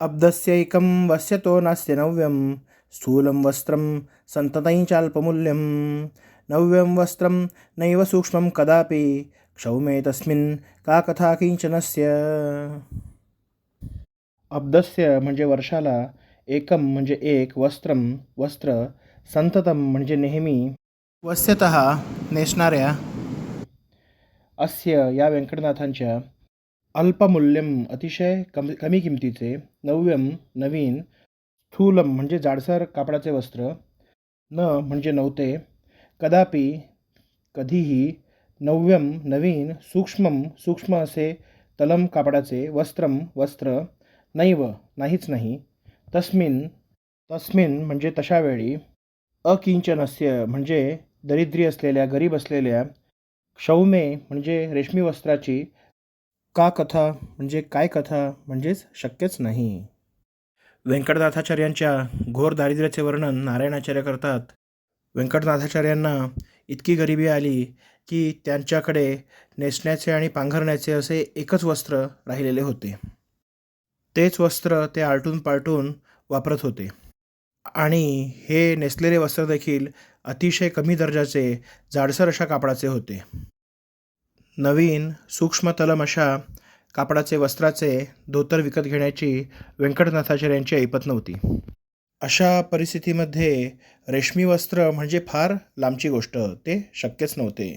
अब्धस्यैकं वस्यतो नास्य नव्यं स्थूलं वस्त्रं सन्ततं चाल्पमूल्यं नव्यं वस्त्रं नैव सूक्ष्मं कदापि क्षौमे तस्मिन् का कथा किंचनस्य अब्धस्य म्हणजे वर्षाला एकम म्हणजे एक वस्त्रम वस्त्र संततम म्हणजे नेहमी। वस्यत नेसणाऱ्या। अस्य या व्यंकटनाथांच्या अल्पमूल्यम अतिशय कमी कमी किमतीचे नव्यम नवीन स्थूलम म्हणजे जाडसर कापडाचे वस्त्र न म्हणजे नव्हते कदापि कधीही नव्यम नवीन सूक्ष्मम सूक्ष्म असे तलम कापडाचे वस्त्रम वस्त्र नैव नाहीच नाही तस्मिन तस्मिन म्हणजे तशावेळी अकिंचनस्य म्हणजे दरिद्री असलेल्या गरीब असलेल्या क्षौमे म्हणजे रेशमी वस्त्राची का कथा म्हणजे काय कथा म्हणजेच शक्यच नाही. व्यंकटनाथाचार्यांच्या घोर दारिद्र्याचे वर्णन नारायणाचार्य करतात. व्यंकटनाथाचार्यांना इतकी गरिबी आली की त्यांच्याकडे नेसण्याचे आणि पांघरण्याचे असे एकच वस्त्र राहिलेले होते. तेच वस्त्र ते आलटून पालटून वापरत होते. आणि हे नेसलेले वस्त्र देखील अतिशय कमी दर्जाचे जाडसर अशा कापडाचे होते. नवीन सूक्ष्मतलम अशा कापडाचे वस्त्राचे धोतर विकत घेण्याची व्यंकटनाथाचार्यांची ऐपत नव्हती. अशा परिस्थितीमध्ये रेशमी वस्त्र म्हणजे फार लांबची गोष्ट ते शक्यच नव्हते.